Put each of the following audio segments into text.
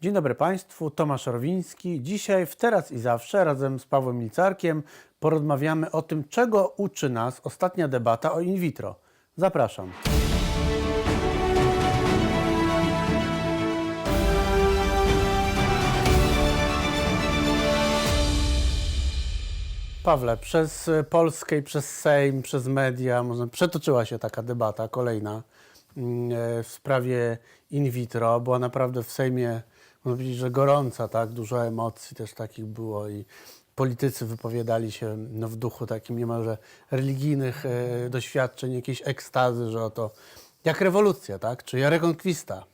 Dzień dobry Państwu, Tomasz Rowiński. Dzisiaj w Teraz i Zawsze razem z Pawłem Milcarkiem porozmawiamy o tym, czego uczy nas ostatnia debata o in vitro. Zapraszam. Pawle, przez Polskę i przez Sejm, przez media można, przetoczyła się taka debata kolejna mm, e, w sprawie in vitro. Była naprawdę w Sejmie, można powiedzieć, że gorąca, tak? Dużo emocji też takich było i politycy wypowiadali się no, w duchu takim niemalże religijnych e, doświadczeń, jakiejś ekstazy, że oto jak rewolucja, tak? Czy rekonkwista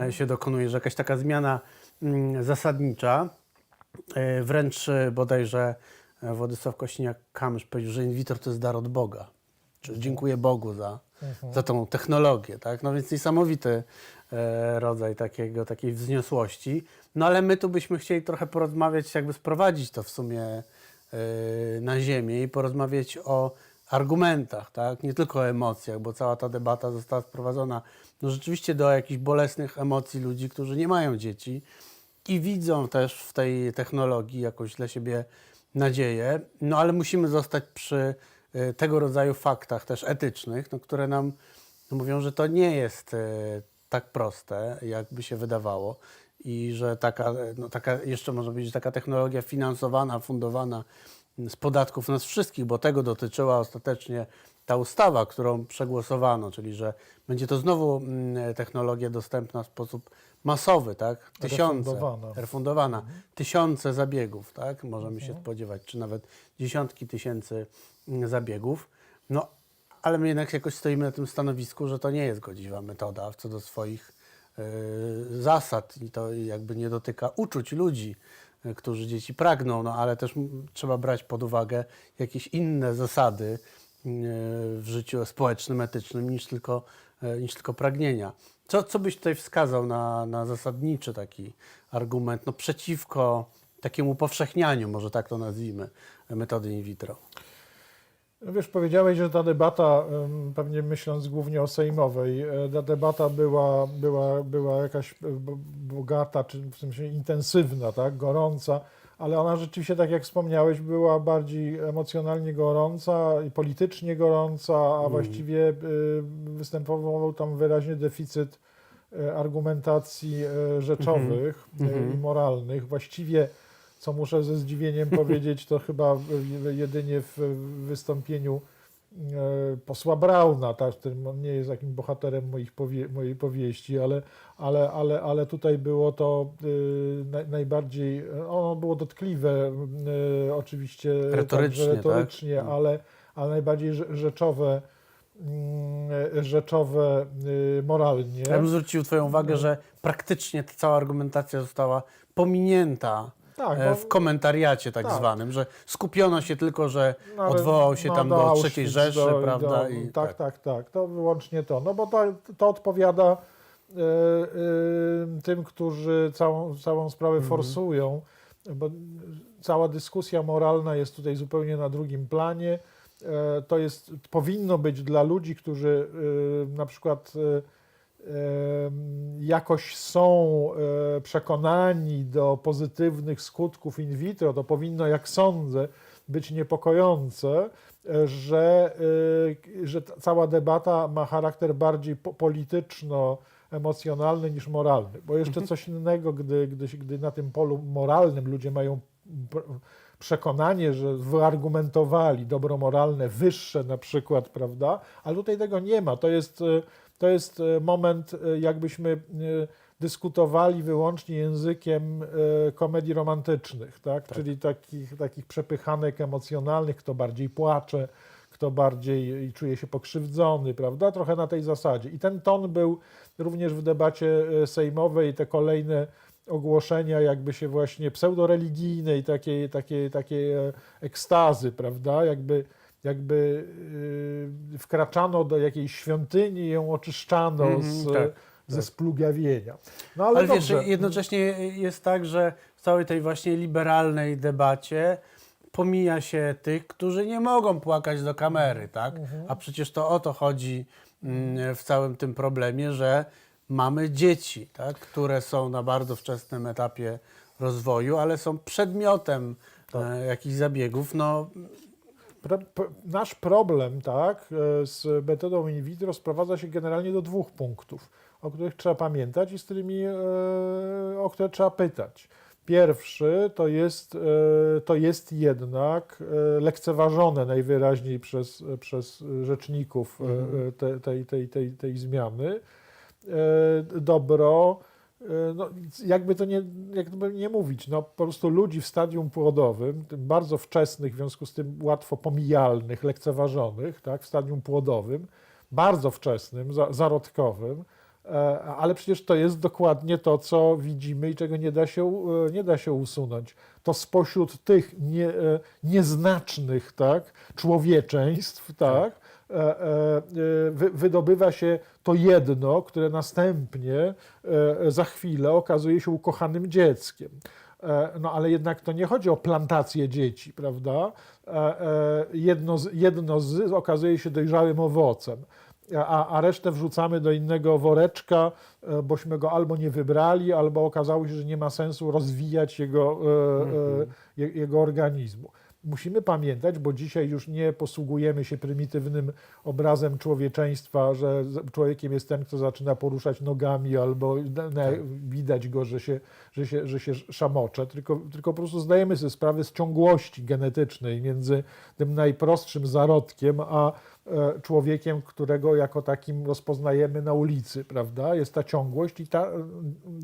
e, się dokonuje, że jakaś taka zmiana mm, zasadnicza. E, Wręcz e, bodajże e, Władysław Kośniak-Kamysz powiedział, że in vitro to jest dar od Boga. Czy dziękuję Bogu za, za tą technologię, tak? No więc niesamowity rodzaj takiego, takiej wzniosłości. No ale my tu byśmy chcieli trochę porozmawiać, jakby sprowadzić to w sumie e, na ziemię i porozmawiać o argumentach, tak? Nie tylko o emocjach, bo cała ta debata została sprowadzona no rzeczywiście do jakichś bolesnych emocji ludzi, którzy nie mają dzieci i widzą też w tej technologii jakąś dla siebie nadzieję, no ale musimy zostać przy y, tego rodzaju faktach też etycznych, no, które nam mówią, że to nie jest tak proste, jakby się wydawało i że taka, no, taka jeszcze można powiedzieć, taka technologia finansowana, fundowana z podatków nas wszystkich, bo tego dotyczyła ostatecznie ta ustawa, którą przegłosowano, czyli że będzie to znowu mm, technologia dostępna w sposób masowy, tak? Tysiące, Refundowana. refundowana. Tysiące zabiegów, tak? Możemy się spodziewać, czy nawet dziesiątki tysięcy mm, zabiegów. No, ale my jednak jakoś stoimy na tym stanowisku, że to nie jest godziwa metoda co do swoich y, zasad i to jakby nie dotyka uczuć ludzi, y, którzy dzieci pragną, no ale też trzeba brać pod uwagę jakieś inne zasady y, w życiu społecznym, etycznym niż tylko, y, niż tylko pragnienia. Co, co byś tutaj wskazał na, na zasadniczy taki argument no, przeciwko takiemu upowszechnianiu, może tak to nazwijmy, metody in vitro? No Wiesz, powiedziałeś, że ta debata, pewnie myśląc głównie o sejmowej, e, ta debata była, była, była jakaś e, bogata, czy w sensie intensywna, tak, gorąca, ale ona rzeczywiście, tak jak wspomniałeś, była bardziej emocjonalnie gorąca i politycznie gorąca, a właściwie e, występował tam wyraźnie deficyt argumentacji rzeczowych e, i moralnych. Właściwie co muszę ze zdziwieniem powiedzieć, to chyba jedynie w wystąpieniu e, posła Brauna, tak, który nie jest jakim bohaterem moich powie, mojej powieści, ale, ale, ale, ale tutaj było to naj, najbardziej, ono było dotkliwe oczywiście Retorycznie, także tak? retorycznie ale, ale najbardziej rze- rzeczowe, mm, rzeczowe moralnie. Ja bym zwrócił Twoją uwagę, że praktycznie ta cała argumentacja została pominięta Tak, e, bo- w komentariacie tak, tak. zwanym, że skupiono się tylko, że No, odwołał się no, tam do do, III Rzeszy, do- prawda? do- I, tak, tak, tak, To wyłącznie to. No bo to, to odpowiada e, e, tym, którzy całą, całą sprawę Mhm. forsują, bo cała dyskusja moralna jest tutaj zupełnie na drugim planie. To jest, powinno być dla ludzi, którzy na przykład jakoś są e, przekonani do pozytywnych skutków in vitro, to powinno, jak sądzę, być niepokojące, e, że, e, że cała debata ma charakter bardziej po- polityczno-emocjonalny niż moralny. Bo jeszcze coś innego, gdy, gdy, gdy na tym polu moralnym ludzie mają przekonanie, że wyargumentowali dobro moralne wyższe na przykład, prawda? Ale tutaj tego nie ma. To jest, e, to jest e, moment, e, jakbyśmy dyskutowali wyłącznie językiem komedii romantycznych, tak? czyli takich, takich przepychanek emocjonalnych, kto bardziej płacze, kto bardziej czuje się pokrzywdzony, prawda? Trochę na tej zasadzie. I ten ton był również w debacie sejmowej, te kolejne ogłoszenia jakby się właśnie pseudoreligijnej, takiej, takiej, takiej e, ekstazy, prawda? Jakby, jakby yy, wkraczano do jakiejś świątyni i ją oczyszczano Mhm, z, tak, ze splugawienia. No ale, Ale wiesz, jednocześnie jest tak, że w całej tej właśnie liberalnej debacie pomija się tych, którzy nie mogą płakać do kamery, tak? Mhm. A przecież to o to chodzi mm, w całym tym problemie, że mamy dzieci, tak, które są na bardzo wczesnym etapie rozwoju, ale są przedmiotem e, jakichś zabiegów. No, nasz problem tak, e, z metodą in vitro sprowadza się generalnie do dwóch punktów, o których trzeba pamiętać i z którymi, e, o które trzeba pytać. Pierwszy to jest, to jest jednak lekceważone najwyraźniej przez, przez rzeczników te, tej, tej, tej, tej zmiany dobro, e, no, jakby to nie, jakby nie mówić, no, po prostu ludzi w stadium płodowym, bardzo wczesnych, w związku z tym łatwo pomijalnych, lekceważonych, tak, w stadium płodowym, bardzo wczesnym, za, zarodkowym, e, ale przecież to jest dokładnie to, co widzimy i czego nie da się, e, nie da się usunąć. To spośród tych nie, e, nieznacznych tak, człowieczeństw, tak, e, e, wydobywa się to jedno, które następnie e, za chwilę okazuje się ukochanym dzieckiem. E, No ale jednak to nie chodzi o plantację dzieci, prawda? E, e, Jedno z, jedno z okazuje się dojrzałym owocem, a, a resztę wrzucamy do innego woreczka, e, bośmy go albo nie wybrali, albo okazało się, że nie ma sensu rozwijać jego, e, e, je, jego organizmu. Musimy pamiętać, bo dzisiaj już nie posługujemy się prymitywnym obrazem człowieczeństwa, że człowiekiem jest ten, kto zaczyna poruszać nogami, albo na, na, widać go, że się, że się, że się szamocze, tylko, tylko po prostu zdajemy sobie sprawę z ciągłości genetycznej między tym najprostszym zarodkiem, a człowiekiem, którego jako takim rozpoznajemy na ulicy, prawda? Jest ta ciągłość i ta,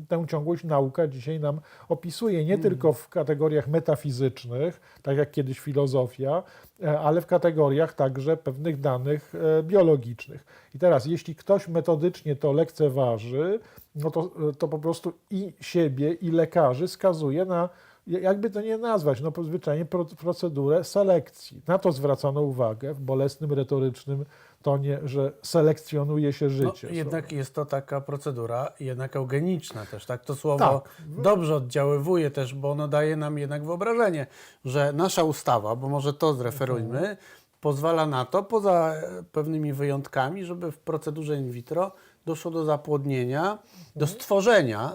tę ciągłość nauka dzisiaj nam opisuje, nie tylko w kategoriach metafizycznych, tak jak kiedyś filozofia, e, ale w kategoriach także pewnych danych e, biologicznych. I teraz, jeśli ktoś metodycznie to lekceważy, no to, to po prostu i siebie, i lekarzy skazuje na, jakby to nie nazwać, no zwyczajnie pro- procedurę selekcji. Na to zwracano uwagę w bolesnym, retorycznym tonie, że selekcjonuje się no, życie. jednak jest to taka procedura jednak eugeniczna też, tak? To słowo Tak. dobrze oddziaływuje też, bo ono daje nam jednak wyobrażenie, że nasza ustawa, bo może to zreferujmy, Mhm. pozwala na to, poza e, pewnymi wyjątkami, żeby w procedurze in vitro doszło do zapłodnienia, do Mhm. stworzenia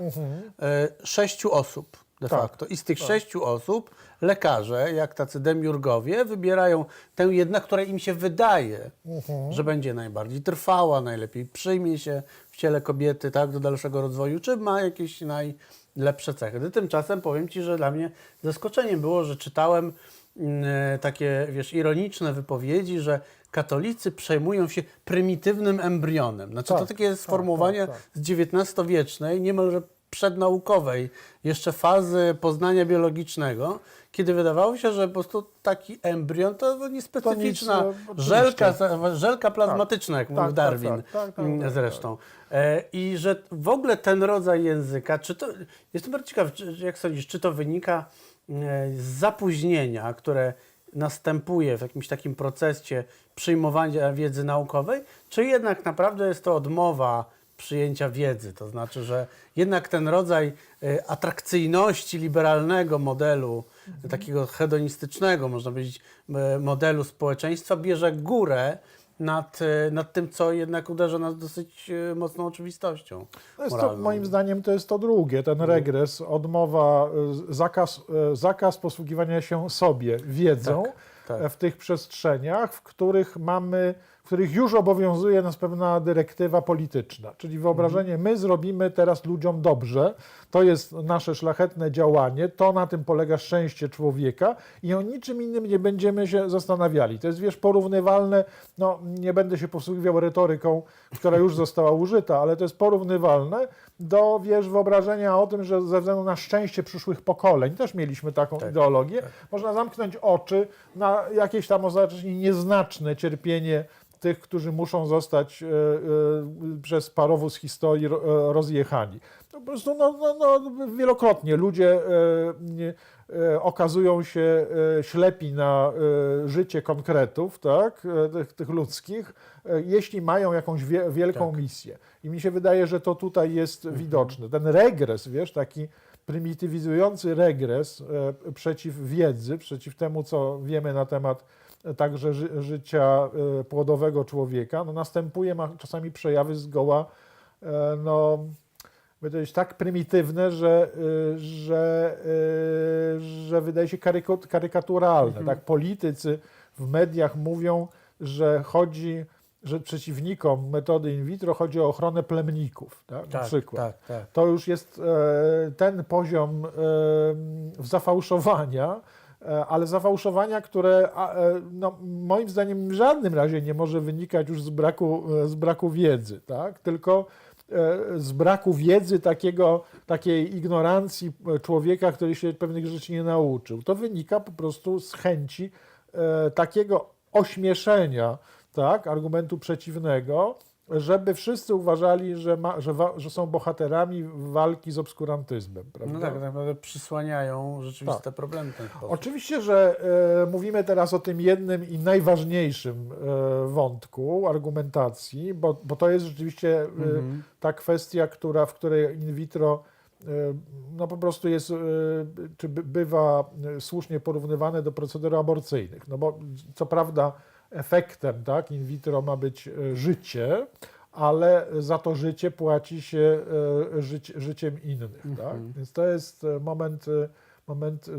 e, sześciu osób de Tak, facto. I z tych sześciu osób lekarze, jak tacy demiurgowie, wybierają tę jednak, która im się wydaje, Mhm. że będzie najbardziej trwała, najlepiej przyjmie się w ciele kobiety tak, do dalszego rozwoju, czy ma jakieś najlepsze cechy. Tymczasem powiem Ci, że dla mnie zaskoczeniem było, że czytałem mm, e, takie, wiesz, ironiczne wypowiedzi, że katolicy przejmują się prymitywnym embrionem. Znaczy to Tak, takie tak, sformułowanie tak, tak. z XIX-wiecznej, niemalże przednaukowej, jeszcze fazy poznania biologicznego, kiedy wydawało się, że po prostu taki embrion to niespecyficzna To nic, oczywiście. żelka, żelka plazmatyczna, jak mówił tak, Darwin tak, tak, tak, tak, zresztą. E, I że w ogóle ten rodzaj języka, czy to, jestem bardzo ciekaw, jak sądzisz, czy to wynika e, z zapóźnienia, które następuje w jakimś takim procesie przyjmowania wiedzy naukowej, czy jednak naprawdę jest to odmowa przyjęcia wiedzy, to znaczy, że jednak ten rodzaj e, atrakcyjności liberalnego modelu, takiego hedonistycznego, można powiedzieć, e, modelu społeczeństwa, bierze górę nad, e, nad tym, co jednak uderza nas dosyć mocną oczywistością. To jest to, moralną. moim zdaniem to jest to drugie, ten regres, odmowa, y, zakaz, y, zakaz posługiwania się sobie wiedzą Tak, tak. w tych przestrzeniach, w których mamy, których już obowiązuje nas pewna dyrektywa polityczna. Czyli wyobrażenie, my zrobimy teraz ludziom dobrze, to jest nasze szlachetne działanie, to na tym polega szczęście człowieka i o niczym innym nie będziemy się zastanawiali. To jest, wiesz, porównywalne, no nie będę się posługiwał retoryką, która już została użyta, ale to jest porównywalne do, wiesz, wyobrażenia o tym, że ze względu na szczęście przyszłych pokoleń, też mieliśmy taką ideologię, można zamknąć oczy na jakieś tam oznaczenie nieznaczne cierpienie tych, którzy muszą zostać e, e, przez parowóz historii e, rozjechani. To po prostu no, no, no, wielokrotnie ludzie e, e, okazują się e, ślepi na życie konkretów, tak, tych, tych ludzkich, jeśli mają jakąś wie, wielką misję. I mi się wydaje, że to tutaj jest widoczne. Ten regres, wiesz, taki prymitywizujący regres przeciw wiedzy, przeciw temu, co wiemy na temat także ży, życia płodowego człowieka, no następuje, ma czasami przejawy zgoła no, jest tak prymitywne, że, y, że, y, że wydaje się karykaturalne. Tak? Politycy w mediach mówią, że chodzi, że przeciwnikom metody in vitro chodzi o ochronę plemników, tak? na przykład. Tak, tak. To już jest e, ten poziom e, zafałszowania, e, ale zafałszowania, które no, moim zdaniem w żadnym razie nie może wynikać już z braku, z braku wiedzy, tak? tylko z braku wiedzy takiego, takiej ignorancji e, człowieka, który się pewnych rzeczy nie nauczył. To wynika po prostu z chęci e, takiego ośmieszenia tak, argumentu przeciwnego, żeby wszyscy uważali, że, ma, że, wa, że są bohaterami walki z obskurantyzmem. Prawda? No tak, tak naprawdę przysłaniają rzeczywiste Tak. problemy. Oczywiście, że e, mówimy teraz o tym jednym i najważniejszym e, wątku argumentacji, bo, bo to jest rzeczywiście e, Mhm. ta kwestia, która, w której in vitro e, no po prostu jest, e, czy by- bywa e, słusznie porównywane do procedur aborcyjnych. No bo co prawda efektem tak, in vitro ma być e, życie, ale za to życie płaci się e, żyć, życiem innych. Tak? Więc to jest e, moment, moment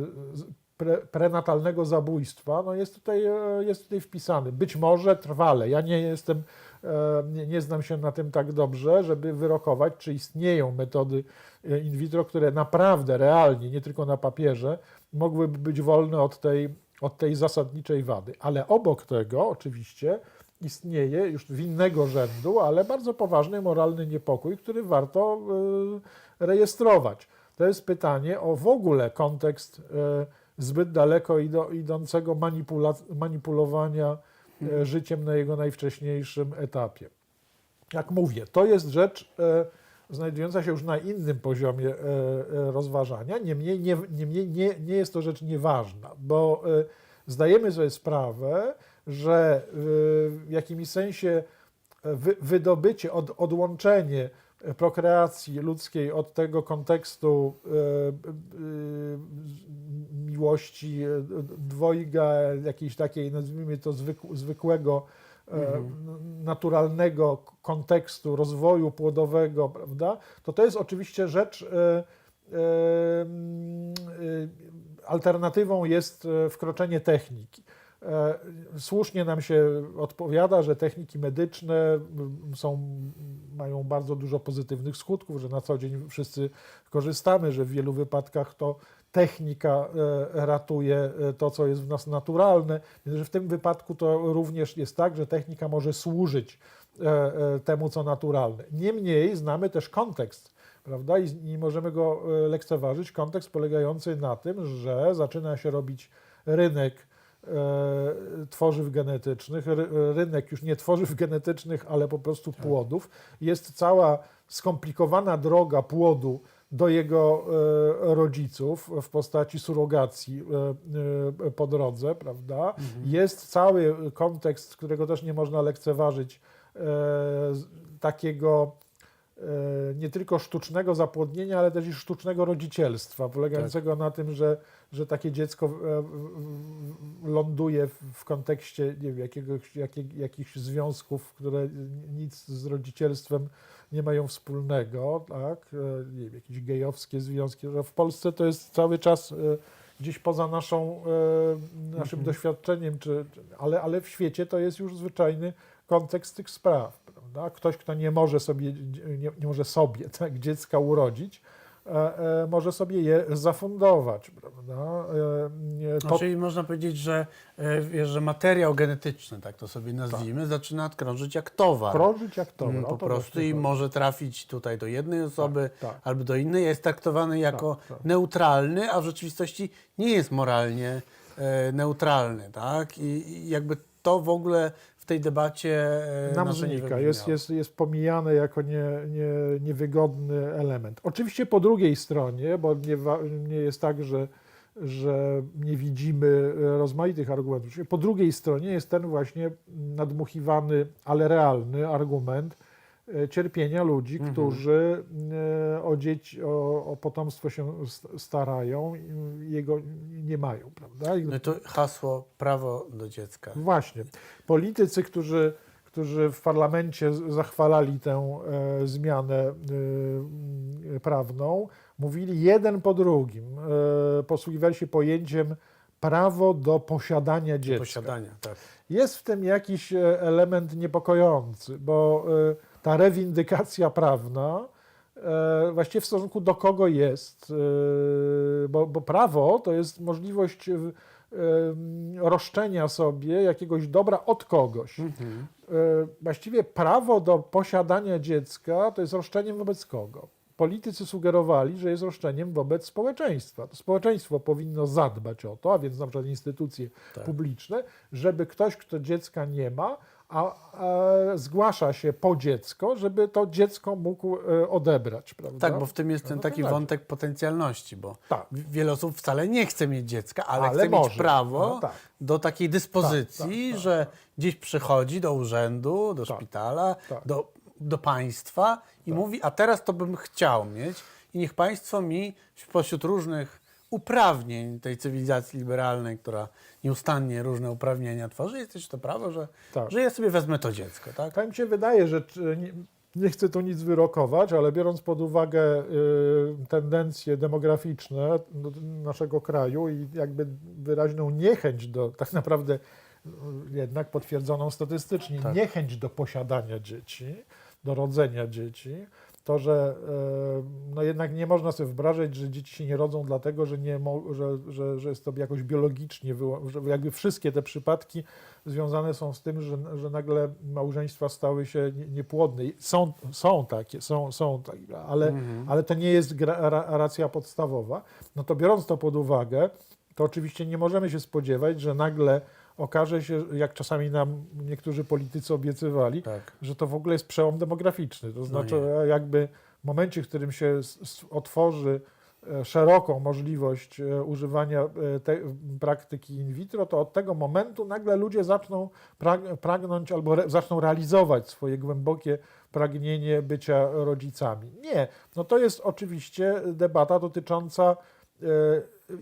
pre, prenatalnego zabójstwa, no jest tutaj, jest tutaj wpisany. Być może trwale. Ja nie jestem, nie, nie znam się na tym tak dobrze, żeby wyrokować, czy istnieją metody in vitro, które naprawdę, realnie, nie tylko na papierze, mogłyby być wolne od tej, od tej zasadniczej wady. Ale obok tego oczywiście istnieje już w innego rzędu, ale bardzo poważny moralny niepokój, który warto e, rejestrować. To jest pytanie o w ogóle kontekst e, zbyt daleko idącego manipulowania e, życiem na jego najwcześniejszym etapie. Jak mówię, to jest rzecz znajdująca się już na innym poziomie e, e, rozważania, niemniej, nie, niemniej nie, nie jest to rzecz nieważna, bo e, zdajemy sobie sprawę, że w jakimś sensie wy, wydobycie, od, odłączenie prokreacji ludzkiej od tego kontekstu miłości dwojga, jakiejś takiej, nazwijmy to zwykł, zwykłego, e, naturalnego k- kontekstu rozwoju płodowego, prawda, to to jest oczywiście rzecz, e, e, mm, alternatywą jest wkroczenie techniki. Słusznie nam się odpowiada, że techniki medyczne m, są, mają bardzo dużo pozytywnych skutków, że na co dzień wszyscy korzystamy, że w wielu wypadkach to technika e, ratuje e, to, co jest w nas naturalne, więc w tym wypadku to również jest tak, że technika może służyć e, temu, co naturalne. Niemniej znamy też kontekst, prawda, i nie możemy go lekceważyć, kontekst polegający na tym, że zaczyna się robić rynek tworzyw genetycznych, ry, rynek już nie tworzyw genetycznych, ale po prostu płodów. Jest cała skomplikowana droga płodu do jego e, rodziców w postaci surogacji e, e, po drodze, prawda? Jest cały kontekst, którego też nie można lekceważyć, takiego nie tylko sztucznego zapłodnienia, ale też i sztucznego rodzicielstwa, polegającego na tym, że, że takie dziecko e, ląduje w- kontekście nie wiem, jakiegoś, jakie, jakichś związków, które nic z rodzicielstwem nie mają wspólnego, tak? E, nie wiem, jakieś gejowskie związki. że W Polsce to jest cały czas e, gdzieś poza naszą, naszym doświadczeniem, czy, ale, ale w świecie to jest już zwyczajny kontekst tych spraw. Prawda? Ktoś, kto nie może sobie, nie, nie może sobie tak, dziecka urodzić, może sobie je zafundować. Prawda? E, nie, No, to, czyli można powiedzieć, że, e, wiesz, że materiał genetyczny, tak to sobie nazwijmy, zaczyna krążyć jak towar. krążyć jak to. Mm, po to prostu i może trafić tutaj do jednej osoby tak. albo do innej, jest traktowany jako Tak, tak. neutralny, a w rzeczywistości nie jest moralnie e, neutralny, tak? I, jakby to w ogóle tej debacie e, nam znika, jest, jest, jest pomijane jako nie, nie, niewygodny element. Oczywiście po drugiej stronie, bo nie, nie jest tak, że, że nie widzimy e, rozmaitych argumentów. Po drugiej stronie jest ten właśnie nadmuchiwany, ale realny argument cierpienia ludzi, Mhm. którzy e, o dzieci, o, o potomstwo się st- starają i jego nie mają, prawda? No to hasło prawo do dziecka. Właśnie. Politycy, którzy, którzy w parlamencie zachwalali tę e, zmianę e, prawną, mówili jeden po drugim, e, posługiwali się pojęciem prawo do posiadania dziecka. Posiadania, tak. Jest w tym jakiś e, element niepokojący, bo e, ta rewindykacja prawna e, właściwie w stosunku do kogo jest, e, bo, bo prawo to jest możliwość e, roszczenia sobie jakiegoś dobra od kogoś. Mhm. Właściwie prawo do posiadania dziecka to jest roszczeniem wobec kogo? Politycy sugerowali, że jest roszczeniem wobec społeczeństwa. To społeczeństwo powinno zadbać o to, a więc na przykład instytucje Tak. publiczne, żeby ktoś, kto dziecka nie ma, a, a zgłasza się po dziecko, żeby to dziecko mógł e, odebrać. Prawda? Tak, bo w tym jest ten No, taki tak. wątek potencjalności, bo Tak. wiele osób wcale nie chce mieć dziecka, ale, Ale chce może. mieć prawo No tak. do takiej dyspozycji, Tak, tak, tak, że gdzieś przychodzi do urzędu, do Tak, szpitala, tak. do, do państwa i mówi, a teraz to bym chciał mieć i niech państwo mi spośród różnych uprawnień tej cywilizacji liberalnej, która nieustannie różne uprawnienia tworzy, jest też to prawo, że, Tak. że ja sobie wezmę to dziecko, tak? Tak mi się wydaje, że nie, nie chcę tu nic wyrokować, ale biorąc pod uwagę y, tendencje demograficzne naszego kraju i jakby wyraźną niechęć do tak naprawdę y, jednak potwierdzoną statystycznie, Tak. niechęć do posiadania dzieci, do rodzenia dzieci, to, że y, no jednak nie można sobie wyobrażać, że dzieci się nie rodzą dlatego, że, nie że, że, że jest to jakoś biologicznie, że jakby wszystkie te przypadki związane są z tym, że, że nagle małżeństwa stały się nie- niepłodne. Są, są takie, są, są takie, ale, ale to nie jest racja podstawowa. No to biorąc to pod uwagę, to oczywiście nie możemy się spodziewać, że nagle okaże się, jak czasami nam niektórzy politycy obiecywali, Tak. że to w ogóle jest przełom demograficzny. To znaczy, nie. jakby w momencie, w którym się otworzy e, szeroką możliwość e, używania tej praktyki in vitro, to od tego momentu nagle ludzie zaczną prag- pragnąć albo re, zaczną realizować swoje głębokie pragnienie bycia rodzicami. Nie, no to jest oczywiście debata dotycząca, e,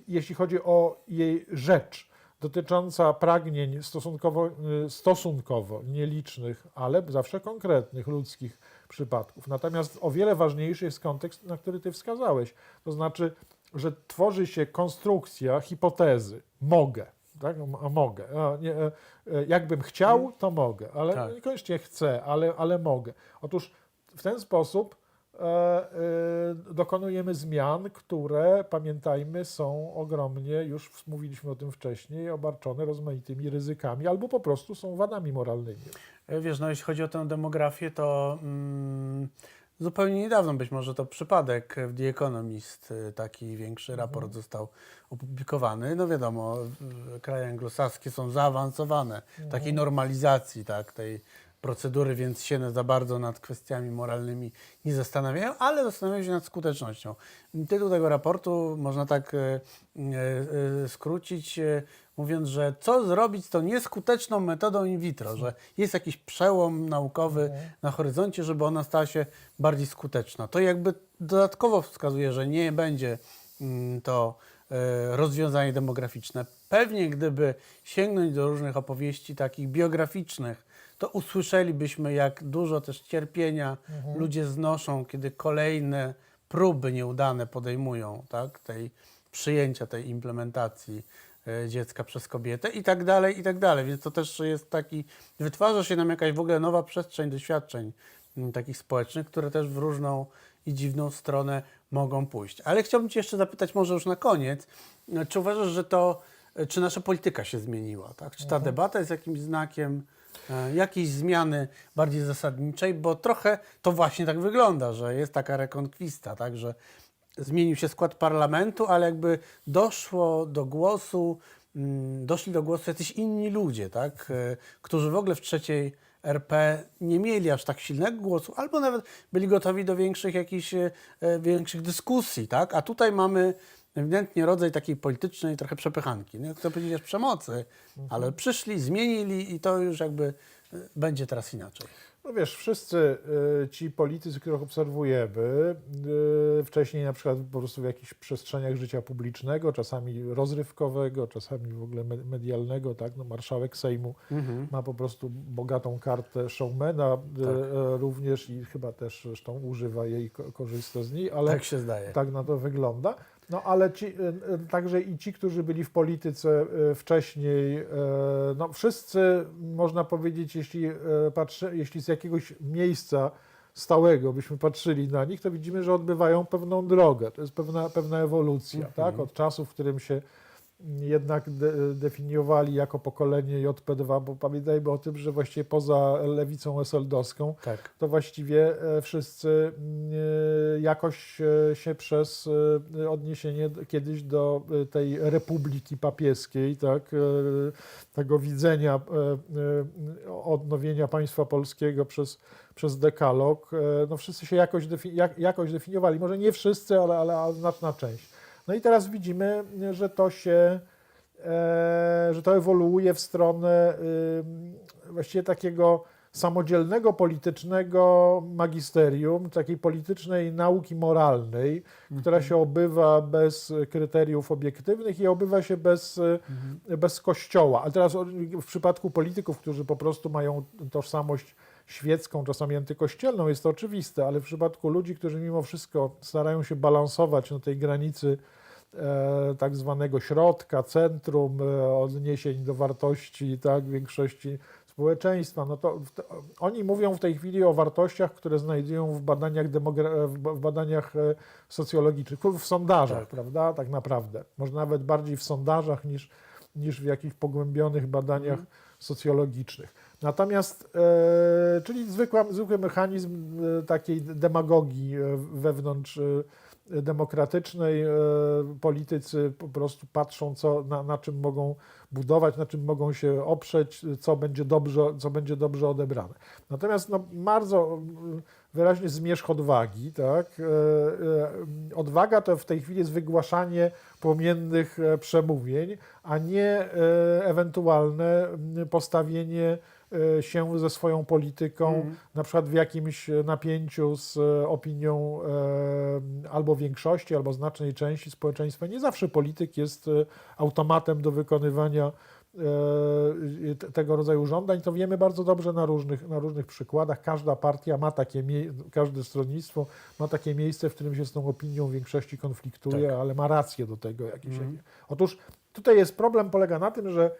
jeśli chodzi o jej rzecz, dotycząca pragnień stosunkowo, y, stosunkowo nielicznych, ale zawsze konkretnych ludzkich przypadków. Natomiast o wiele ważniejszy jest kontekst, na który ty wskazałeś. To znaczy, że tworzy się konstrukcja hipotezy. Mogę. Tak? A mogę. A, nie, e, e, jakbym chciał, to mogę, ale Tak. niekoniecznie chcę, ale, ale mogę. Otóż w ten sposób dokonujemy zmian, które pamiętajmy są ogromnie, już mówiliśmy o tym wcześniej, obarczone rozmaitymi ryzykami albo po prostu są wadami moralnymi. E, Wiesz, no jeśli chodzi o tę demografię, to mm, zupełnie niedawno, być może to przypadek, w The Economist y, taki większy raport został opublikowany. No wiadomo, kraje anglosaskie są zaawansowane w takiej normalizacji tak, tej procedury, więc się za bardzo nad kwestiami moralnymi nie zastanawiają, ale zastanawiają się nad skutecznością. Tytuł tego raportu można tak e, e, e, skrócić, mówiąc, że co zrobić z tą nieskuteczną metodą in vitro, że jest jakiś przełom naukowy na horyzoncie, żeby ona stała się bardziej skuteczna. To jakby dodatkowo wskazuje, że nie będzie mm, to rozwiązanie demograficzne. Pewnie gdyby sięgnąć do różnych opowieści takich biograficznych, to usłyszelibyśmy, jak dużo też cierpienia ludzie znoszą, kiedy kolejne próby nieudane podejmują, tak, tej przyjęcia tej implementacji e, dziecka przez kobietę i tak dalej, i tak dalej. Więc to też jest taki, wytwarza się nam jakaś w ogóle nowa przestrzeń doświadczeń m, takich społecznych, które też w różną i dziwną stronę mogą pójść. Ale chciałbym Cię jeszcze zapytać może już na koniec, e, czy uważasz, że to, e, czy nasza polityka się zmieniła, tak? Czy ta debata jest jakimś znakiem jakiejś zmiany bardziej zasadniczej, bo trochę to właśnie tak wygląda, że jest taka rekonkwista, tak, że zmienił się skład parlamentu, ale jakby doszło do głosu, mm, doszli do głosu jacyś inni ludzie, tak, e, którzy w ogóle w trzeciej RP nie mieli aż tak silnego głosu, albo nawet byli gotowi do większych jakichś, e, e, większych dyskusji, tak, a tutaj mamy ewidentnie rodzaj takiej politycznej trochę przepychanki. Nie chcę powiedzieć przemocy, ale przyszli, zmienili i to już jakby e, będzie teraz inaczej. No wiesz, wszyscy y, ci politycy, których obserwujemy, y, wcześniej na przykład po prostu w jakichś przestrzeniach życia publicznego, czasami rozrywkowego, czasami w ogóle me- medialnego, tak, no marszałek Sejmu Mhm. ma po prostu bogatą kartę showmana y, Tak. y, również i chyba też zresztą używa jej, ko- korzysta z niej, ale Tak się zdaje. tak na to wygląda. No ale ci, y, y, także i ci, którzy byli w polityce y, wcześniej, no wszyscy, można powiedzieć, jeśli, patrzy, jeśli z jakiegoś miejsca stałego byśmy patrzyli na nich, to widzimy, że odbywają pewną drogę. To jest pewna, pewna ewolucja, Mhm. tak? Od czasu, w którym się jednak de, definiowali jako pokolenie JP2, bo pamiętajmy o tym, że właściwie poza lewicą eseldowską Tak. to właściwie e, wszyscy e, jakoś e, się przez odniesienie kiedyś do tej republiki papieskiej, tak, tego widzenia odnowienia państwa polskiego przez, przez dekalog, no wszyscy się jakoś, defi- jak, jakoś definiowali. Może nie wszyscy, ale, ale znaczna część. No i teraz widzimy, że to się, e, że to ewoluuje w stronę y, właściwie takiego samodzielnego politycznego magisterium, takiej politycznej nauki moralnej, która się obywa bez kryteriów obiektywnych i obywa się bez, y, bez kościoła. Ale teraz w przypadku polityków, którzy po prostu mają tożsamość świecką, czasami antykościelną, jest to oczywiste, ale w przypadku ludzi, którzy mimo wszystko starają się balansować na tej granicy e, tak zwanego środka, centrum, e, odniesień do wartości tak, większości społeczeństwa, no to oni mówią w tej chwili o wartościach, które znajdują w badaniach, w badaniach e, socjologicznych, w sondażach, Tak. prawda, tak naprawdę. Może nawet bardziej w sondażach niż, niż w jakichś pogłębionych badaniach socjologicznych. Natomiast, e, czyli zwykła, zwykły mechanizm e, takiej demagogii e, wewnątrz e, demokratycznej. E, politycy po prostu patrzą, co, na, na czym mogą budować, na czym mogą się oprzeć, co będzie dobrze, co będzie dobrze odebrane. Natomiast no, bardzo wyraźny zmierzch odwagi. Tak? E, e, Odwaga to w tej chwili jest wygłaszanie płomiennych e, przemówień, a nie ewentualne mm, postawienie się ze swoją polityką, Mhm. na przykład w jakimś napięciu z opinią albo większości, albo znacznej części społeczeństwa. Nie zawsze polityk jest automatem do wykonywania tego rodzaju żądań. To wiemy bardzo dobrze na różnych, na różnych przykładach. Każda partia ma takie, każde stronnictwo ma takie miejsce, w którym się z tą opinią większości konfliktuje, Tak. ale ma rację do tego jakieś. Mhm. Otóż tutaj jest problem, polega na tym, że,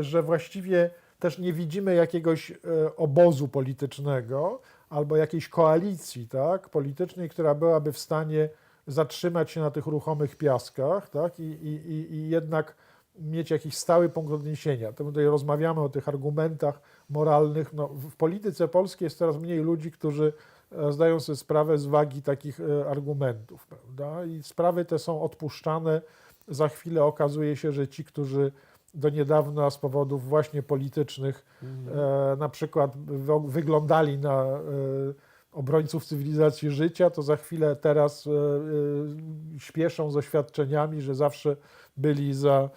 że właściwie też nie widzimy jakiegoś e, obozu politycznego albo jakiejś koalicji tak, politycznej, która byłaby w stanie zatrzymać się na tych ruchomych piaskach tak, i, i- i jednak mieć jakiś stały punkt odniesienia. To tutaj rozmawiamy o tych argumentach moralnych. No, w polityce polskiej jest coraz mniej ludzi, którzy e, zdają sobie sprawę z wagi takich e, argumentów. Prawda? I sprawy te są odpuszczane. Za chwilę okazuje się, że ci, którzy do niedawna z powodów właśnie politycznych e, na przykład wy- wyglądali na e, obrońców cywilizacji życia, to za chwilę teraz e, e, śpieszą z oświadczeniami, że zawsze byli za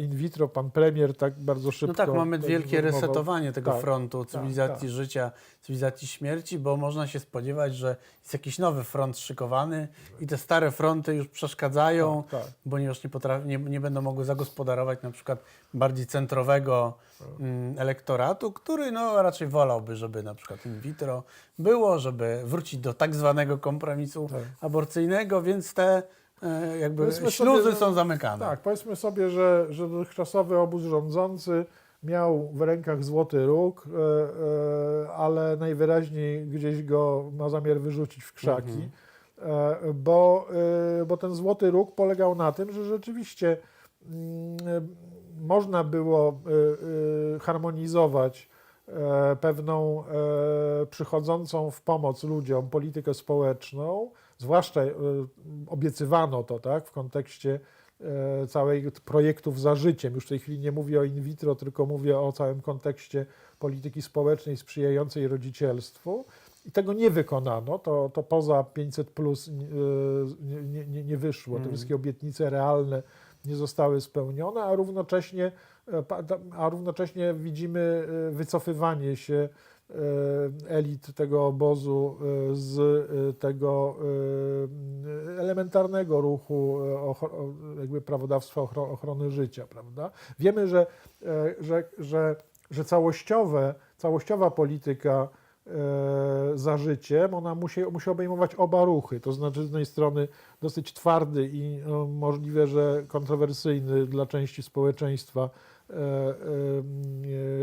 in vitro. Pan premier tak bardzo szybko... No tak, mamy wielkie informował. resetowanie tego Tak, frontu cywilizacji tak. życia, cywilizacji śmierci, bo można się spodziewać, że jest jakiś nowy front szykowany i te stare fronty już przeszkadzają, Tak, tak. ponieważ nie, nie, nie będą mogły zagospodarować na przykład bardziej centrowego mm, elektoratu, który no, raczej wolałby, żeby na przykład in vitro było, żeby wrócić do tak zwanego kompromisu Tak. aborcyjnego, więc te e, jakby Powiedzmy śluzy sobie, są zamykane. Tak, powiedzmy sobie, że, że dotychczasowy obóz rządzący miał w rękach złoty róg, e, e, ale najwyraźniej gdzieś go ma zamiar wyrzucić w krzaki, e, bo, e, bo ten złoty róg polegał na tym, że rzeczywiście mm, można było e, e, harmonizować e, pewną e, przychodzącą w pomoc ludziom politykę społeczną, zwłaszcza e, obiecywano to tak, w kontekście e, całej projektów za życiem. Już w tej chwili nie mówię o in vitro, tylko mówię o całym kontekście polityki społecznej sprzyjającej rodzicielstwu. I tego nie wykonano, to, to poza 500 plus nie, nie, nie, nie wyszło. Te Mhm. wszystkie obietnice realne nie zostały spełnione, a równocześnie, e, a równocześnie widzimy e, wycofywanie się e, elit tego obozu e, z e, tego e, elementarnego ruchu e, jakby prawodawstwa ochro- ochrony życia, prawda? Wiemy, że, e, że, że, że całościowe, całościowa polityka e, za życiem, ona musi, musi obejmować oba ruchy, to znaczy z jednej strony dosyć twardy i no, możliwe, że kontrowersyjny dla części społeczeństwa e, e,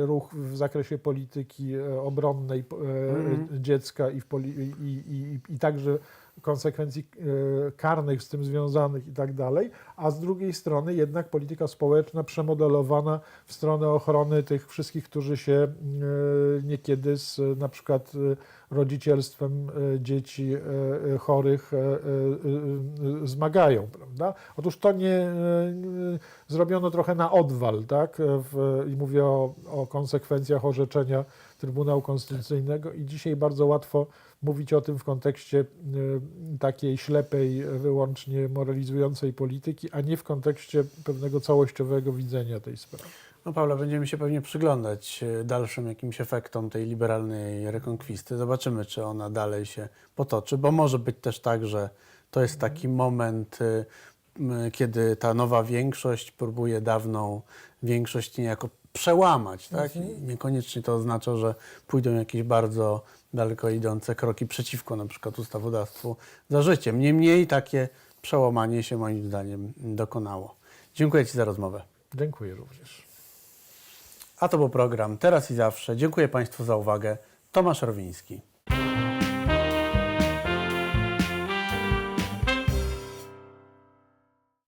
ruch w zakresie polityki e, obronnej e, Mhm. dziecka i, w poli- i, i, i także konsekwencji e, karnych z tym związanych i tak dalej, a z drugiej strony jednak polityka społeczna przemodelowana w stronę ochrony tych wszystkich, którzy się e, niekiedy z e, na przykład e, rodzicielstwem e, dzieci e, e, chorych zmagają, prawda? Otóż to nie zrobiono trochę na odwal, tak? W, I mówię o, o konsekwencjach orzeczenia Trybunału Konstytucyjnego i dzisiaj bardzo łatwo mówić o tym w kontekście takiej ślepej, wyłącznie moralizującej polityki, a nie w kontekście pewnego całościowego widzenia tej sprawy. No Paula, będziemy się pewnie przyglądać e, dalszym jakimś efektom tej liberalnej rekonkwisty. Zobaczymy, czy ona dalej się potoczy, bo może być też tak, że to jest taki moment, m, kiedy ta nowa większość próbuje dawną większość niejako przełamać, tak? I niekoniecznie to oznacza, że pójdą jakieś bardzo daleko idące kroki przeciwko na przykład ustawodawstwu za życiem. Niemniej takie przełamanie się moim zdaniem dokonało. Dziękuję Ci za rozmowę. Dziękuję również. A to był program Teraz i Zawsze. Dziękuję Państwu za uwagę. Tomasz Rowiński.